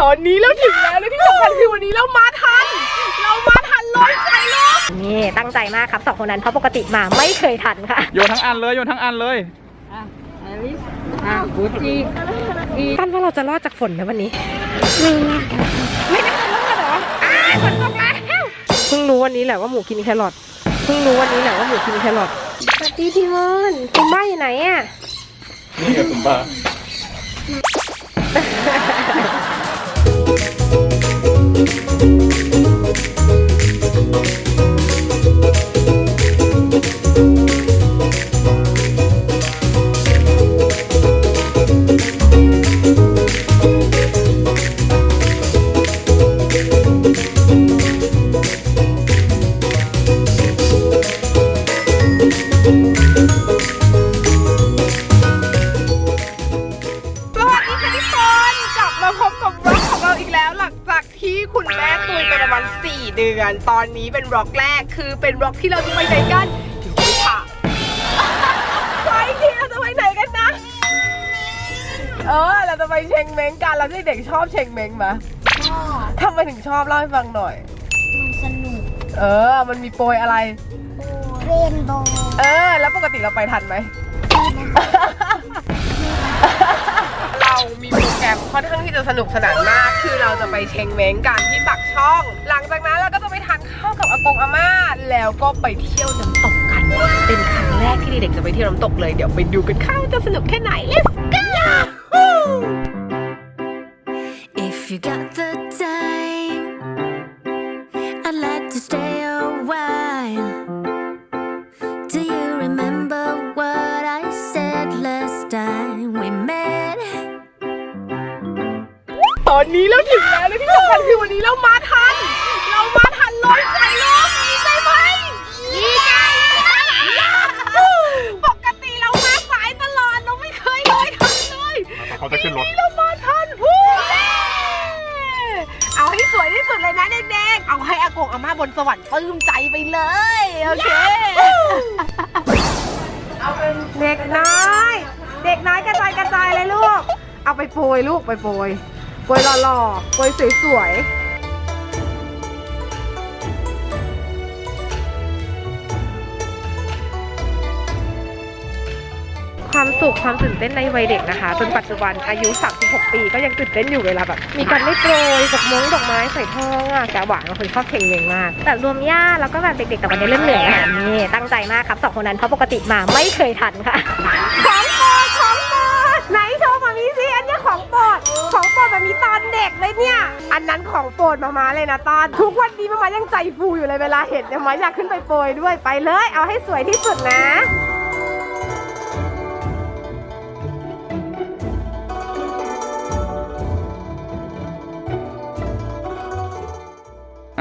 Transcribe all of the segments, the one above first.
ตอนนี้เราถึงแล้วและที่สำคัญคือวันนี้เรามาทัน เรามาทันรถไฟลบนี่ตั้งใจมากครับสองคนนั้นเพราะปกติมาไม่เคยทันค่ะ โยนทั้งอันเลยโยนทั้งอันเลยอะอลิสอะกูจีอีตั้นว่าเราจะรอดจากฝนไหมวันนี้ ไม่น่าไม่น่าจะรอดเหรออ้ายฝนตกแล้วเพิ่งรู้วันนี้แหละว่าหมูกินแครอทเพิ่งรู้วันนี้แหละว่าหมูกินแครอทสวัสดีพี่มอนคุณบ้าอยู่ไหนอะนี่ไงคุณป้า Thank you. เดือน ตอนนี้เป็นบล็อกแรกคือเป็นบล็อกที่เราจะไปไหนกันอยู่ที่ค่ะไปที่เราจะไปไหนกันนะ เออเราจะไปเชงเม้งกันแล้วเด็กๆชอบเชงเม้งไหมชอบทำไมถึงชอบเล่าให้ฟังหน่อย มันสนุกเออ มันมีโปรยอะไรโอ้เรนโบว์เออ แล้วปกติเราไปทันไหม เรามีโปรแกรมค่อนข้างที่จะสนุกสนานมาก คือเราจะไปเชงเม้งกันที่ปักช่อง หลังจากนั้นเราก็จะไป ทานข้าวกับอากงอาม่าแล้วก็ไปเที่ยวน้ำตกกัน เป็นครั้งแรกที่เด็กๆจะไปเที่ยวน้ำตกเลย เดี๋ยวไปดูกันค่ะว่าจะสนุกแค่ไหน let's go If you got the time, I'd like to stay a while. Do you remember what I said last time we met? ตอนนี้เราถึงแล้วและที่สำคัญคือวันนี้เรามาทันเรา เขาจะขึ้นรถ เรามาทันฮู้เย้เอาให้สวยที่สุดเลยนะเด็กๆ เอาให้อากงอาม่าบนสวรรค์ปลื้มใจไปเลย โอเค เด็กน้อย เด็กน้อยกระจายกระจายเลยลูก เอาไปโปรยลูกไปโปรยโปรยหล่อๆโปรยสวยๆ ความสุขความตื่นเต้นในวัยเด็กนะคะ จนปัจจุบันอายุ 36 ปีก็ยังตื่นเต้นอยู่เวลาแบบมีการได้โปรยดอกมงดอกไม้ใส่ทองอะแกหวานเป็นคนชอบเพลงเมงมากแบบรวมญาติแล้วก็แบบเด็กๆแต่วันนี้เริ่มเหนื่อยแล้วนี่ตั้งใจมากครับสองคนนั้นเพราะปกติมาไม่เคยทันค่ะของโปรดของโปรดไหนโชว์มามีสิอันเนี้ยของโปรดของโปรดแบบมีตอนเด็กเลยเนี่ยอันนั้นของโปรดมามาเลยนะตอน ทุกวันนี้มามายังใจฟูอยู่เลยเวลาเห็นเนี่ยมาอยากขึ้นไปโปรยด้วยไปเลย เอาให้สวยที่สุดนะ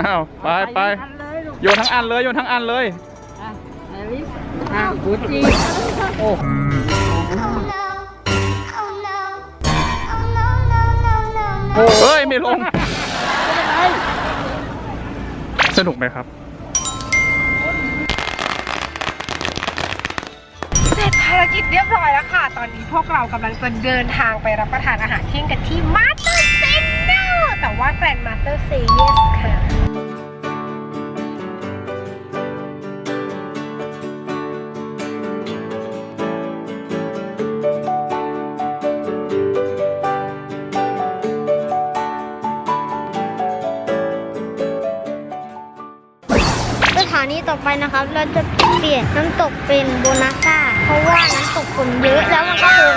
อ้าวไปไปอันเลยลูกโยนทั้งอันเลยโยนทั้งอันเลย อะอลิสอะกูจีโอ้ Oh no Oh no Oh no no no no no เฮ้ยไม่ลง สนุกไหมครับ เสร็จภารกิจเรียบร้อยแล้วค่ะ ตอนนี้พวกเรากำลังจะเดินทางไปรับประทานอาหารเที่ยงกันที่มาสเตอร์เซนเนอร์แต่ว่าแก ถานีต่อไปนะครับ เราจะเปลี่ยนน้ำตกเป็นโบนัสซ่า เพราะว่าน้ำตกคนเยอะแล้วมันก็คง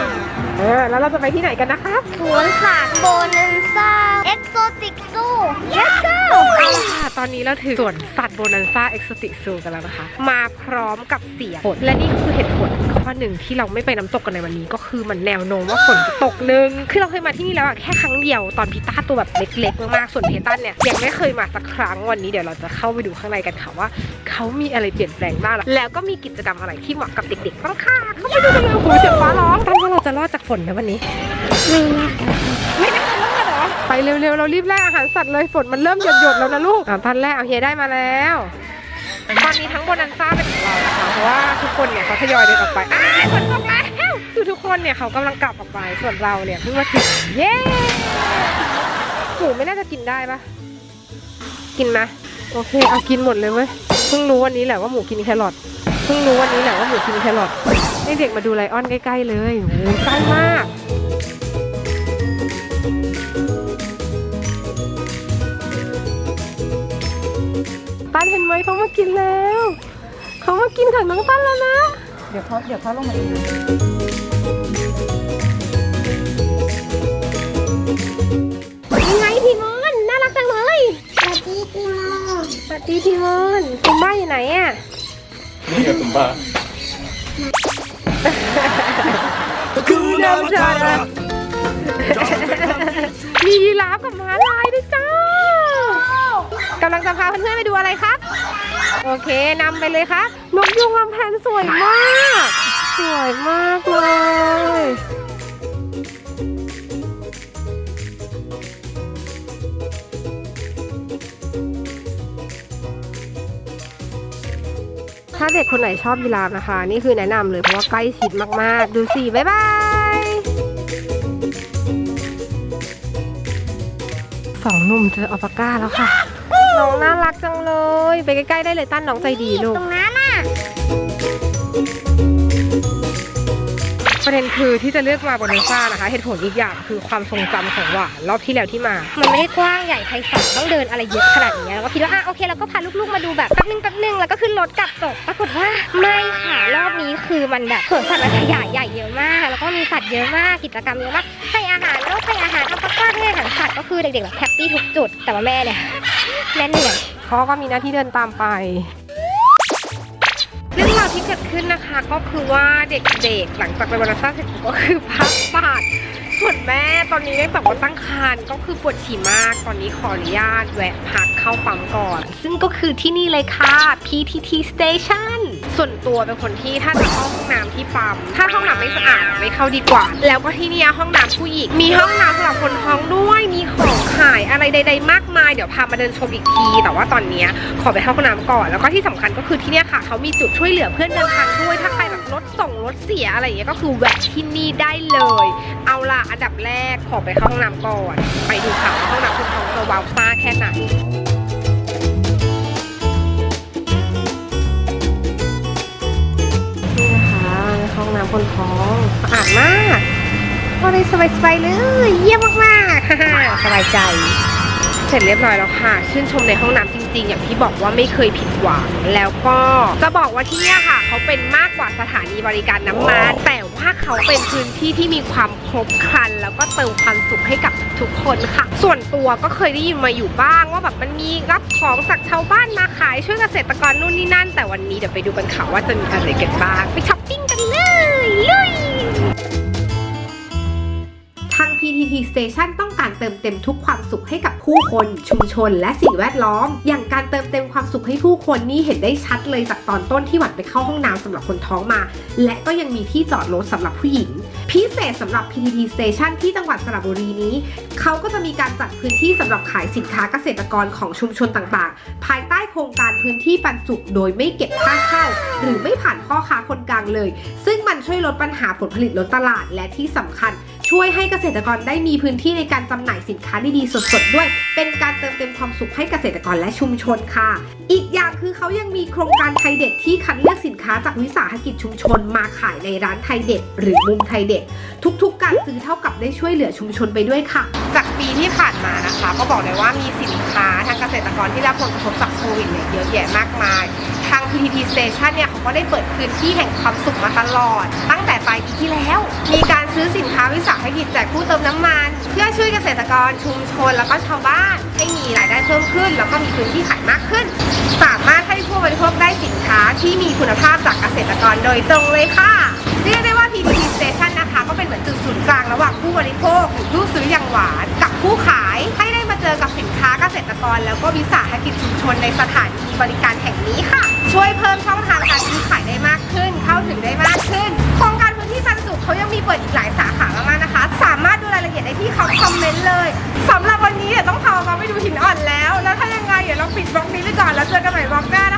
เออแล้วเราจะไปที่ไหนกันนะคะสวนสัตว์โบนัสซ่าเอ็กโซติกซู let's go เอาละค่ะตอนนี้เราถึงสวนสัตว์โบนันซ่าเอ็กซ์ติซูกันแล้วนะคะ มาพร้อมกับเสียงฝนและนี่คือเหตุผลข้ อหนึ่งที่เราไม่ไปน้ำตกกันในวันนี้ ก็คือมันแนวโน้มว่าฝนจะตกหนึงคือเราเคยมาที่นี่แล้วอะแค่ครั้งเดียวตอนพิต้าตัวแบบเล็กๆมากๆส่วนเพตันเนี่ยยังไม่เคยมาสักครั้งวันนี้เดี๋ยวเราจะเข้าไปดูข้างในกันค่ะว่า เขามีอะไรเปลี่ยนแปลงบ้างแล้วก็มีกิจกรรมอะไรที่เหมาะกับเด็กๆบ้างค่ะเข้าไปดูกันเลยโอ้โหเสียงฟ้าร้องตั้งว่าเราจะรอดจากฝนในวันนี้ไม่น่าจะรอดเหรอไปเร็วๆเรารีบแลกอาหารสัตว์เลยฝนมันเริ่มหยดๆแล้วนะลูกอ่าตอนแรกเอาเฮียได้มาแล้ว ตอนนี้ทั้งโบนันซ่าเป็นของเรานะคะเพราะว่าทุกคนเนี่ยเขาทยอยเดินออกไปอ้ายฝนตกแล้วคือทุกคนเนี่ยเขากำลังกลับออกไปส่วนเราเนี่ยเพิ่งมาถึงเย้หมูไม่น่าจะกินได้ปะกินไหมโอเคเอากินหมดเลยเว้ยเพิ่งรู้วันนี้แหละว่าหมูกินแครอทเพิ่งรู้วันนี้แหละว่าหมูกินแครอทให้เด็กมาดูไลออนใกล้ๆเลยโอ้โหใกล้มาก ตั้นเห็นไหมเขามากินแล้ว เขามากินของน้องตั้นแล้วนะ เดี๋ยวเขาเดี๋ยวเขาลงมาเองยังไงพี่มอนน่ารักจังเลยสวัสดีพี่โมสวัสดีพี่มอนคุณบ้าอยู่ไหนอะนี่กับคุณป้ากูน้ำชาดะมียีราฟกับม้าลายด้วยจ้า กำลังจะพาเพื่อนๆไปดูอะไรครับ โอเคนำไปเลยครับนกยุงลำแพนสวยมาก สวยมากเลยถ้าเด็กคนไหนชอบยีราฟนะคะ นี่คือแนะนำเลยเพราะว่าใกล้ชิดมากๆ ดูสิ บ๊ายบายสองหนุ่มเจออัลปาก้าแล้วค่ะ น้องน่ารักจังเลย ไปใกล้ๆได้เลยตั้นน้องใจดีลูก ตรงนั้นน่ะ ประเด็นคือที่จะเลือกมาบนเนซ่านะคะ เหตุผลอีกอย่างคือความทรงจำของหวานรอบที่แล้วที่มา มันไม่ได้กว้างใหญ่ไพศาลต้องเดินอะไรเยอะขนาดนี้แล้วก็คิดว่าอะโอเคเราก็พาลูกๆมาดูแบบแป๊บนึงแป๊บนึงแล้วก็ขึ้นรถกลับจบปรากฏว่าไม่ค่ะรอบนี้คือมันแบบสวนสัตว์มันขยายใหญ่เยอะมาก แล้วก็มีสัตว์เยอะมากกิจกรรมเยอะมากให้อาหารนกให้อาหารอัลปาก้าให้อาหารสัตว์ก็คือเด็กๆแบบแฮปปี้ทุกจุดแต่ว่าแม่เนี่ย แม่เหนื่อยเขาก็มีหน้าที่เดินตามไป เรื่องราวที่เกิดขึ้นนะคะก็คือว่าเด็กๆ หลังจากไปวันซ่าเสร็จก็คือพักปาด ส่วนแม่ตอนนี้เนื่องจากว่าตั้งครรภ์ก็คือปวดฉี่มาก ตอนนี้ขออนุญาตแวะพักเข้าปั๊มก่อน ซึ่งก็คือที่นี่เลยค่ะ PTT Station ส่วนตัวเป็นคนที่ถ้าจะเข้าห้องน้ำที่ปั๊มถ้าห้องน้ำไม่สะอาดไม่เข้าดีกว่า แล้วก็ที่นี่ห้องน้ำผู้หญิงมีห้องน้ำสำหรับคนท้องด้วยมีของขายอะไรใด ๆ มากมายเดี๋ยวพามาเดินชมอีกที แต่ว่าตอนนี้ขอไปเข้าห้องน้ำก่อน แล้วก็ที่สำคัญก็คือที่นี่ค่ะเขามีจุดช่วยเหลือเพื่อนเดินทางด้วยถ้าใคร รถส่งรถเสียอะไรอย่างเงี้ยก็คือแวะที่นี่ได้เลย เอาล่ะอันดับแรกขอไปเข้าห้องน้ำก่อน ไปดูค่ะว่าห้องน้ำคุณท้องจะว้าวซ่าแค่ไหนนี่นะคะห้องน้ำคนท้องสะอาดมากก็เลยสบายๆเลย เยี่ยมมากๆฮ่าๆสบายใจ เสร็จเรียบร้อยแล้วค่ะ ชื่นชมในห้องน้ำจ ริง ๆ อย่างที่บอกว่าไม่เคยผิดหวัง แล้วก็จะบอกว่าที่เนี่ยค่ะ เขาเป็นมากกว่าสถานีบริการน้ำมันแต่ว่าเขาเป็นพื้นที่ที่มีความครบครัน แล้วก็เติมความสุขให้กับทุกๆคนค่ะ ส่วนตัวก็เคยได้ยินมาอยู่บ้าง ว่าแบบมันมีรับของจากชาวบ้านมาขายช่วยเกษตรกรนู่นนี่นั่น แต่วันนี้เดี๋ยวไปดูกันค่ะว่าจะมีอะไรกันบ้างไปช้อป Station ต้องการเติมเต็มทุกความสุขให้กับผู้คน ชุมชน และสิ่งแวดล้อม อย่างการเติมเต็มความสุขให้ผู้คนนี่เห็นได้ชัดเลยจากตอนต้นที่หวันไปเข้าห้องน้ำสำหรับคนท้องมา และก็ยังมีที่จอดรถสำหรับผู้หญิง พิเศษสำหรับ PTT Station ที่จังหวัดสระบุรีนี้ เขาก็จะมีการจัดพื้นที่สำหรับขายสินค้าเกษตรกรของชุมชนต่างๆ ภายใต้โครงการพื้นที่ปันสุขโดยไม่เก็บค่าเข้า หรือไม่ผ่านพ่อค้าคนกลางเลย ซึ่งมันช่วยลดปัญหาผลผลิตล้นตลาดและที่สำคัญ ช่วยให้เกษตรกรได้มีพื้นที่ในการจำหน่ายสินค้าดีๆสดๆด้วย เป็นการเติมเต็มความสุขให้เกษตรกรและชุมชนค่ะ อีกอย่างคือเขายังมีโครงการไทยเด็ดที่คัดเลือกสินค้าจากวิสาหกิจชุมชนมาขายในร้านไทยเด็ดหรือมุมไทยเด็ดทุกๆ การซื้อเท่ากับได้ช่วยเหลือชุมชนไปด้วยค่ะ จากปีที่ผ่านมานะคะ ก็บอกเลยว่ามีสินค้าทางเกษตรกรที่รับผลกระทบจากโควิดเนี่ยเยอะแยะมากมาย ทาง PTT Station เนี่ยเขาก็ได้เปิดพื้นที่แห่งความสุขมาตลอด ตั้งแต่ปลายปีที่แล้ว มีการซื้อสินค้าวิสาหกิจแจกผู้เติมน้ำมัน เพื่อช่วยเกษตรกรชุมชนแล้วก็ชาวบ้านให้มีรายได้เพิ่มขึ้น แล้วก็มีพื้นที่ขายมากขึ้น สามารถให้ผู้บริโภคได้สินค้าที่มีคุณภาพจากเกษตรกรโดยตรงเลยค่ะเรียกได้ว่า PTT Station นะคะก็เป็นเหมือนจุดศูนย์กลางระหว่างผู้บริโภคหรือผู้ซื้ออย่างหวานกับผู้ขายให้ได้มาเจอกับสินค้า เกษตรกรแล้วก็วิสาหกิจชุมชนในสถานีบริการแห่งนี้ค่ะ ช่วยเพิ่มช่องทางการซื้อขายได้มากขึ้น เข้าถึงได้มากขึ้น โครงการพื้นที่ปันสุขเขายังมีเปิดอีกหลายสาขามากๆนะคะ สามารถดูรายละเอียดได้ที่เขาคอมเมนต์เลยสำหรับวันนี้เดี๋ยวต้องพาเราไปดูหินอ่อนแล้ว แล้วถ้ายังไงเดี๋ยวเราปิดบล็อกนี้ไปก่อนแล้วเจอกันใหม่บล็อกหน้านะคะ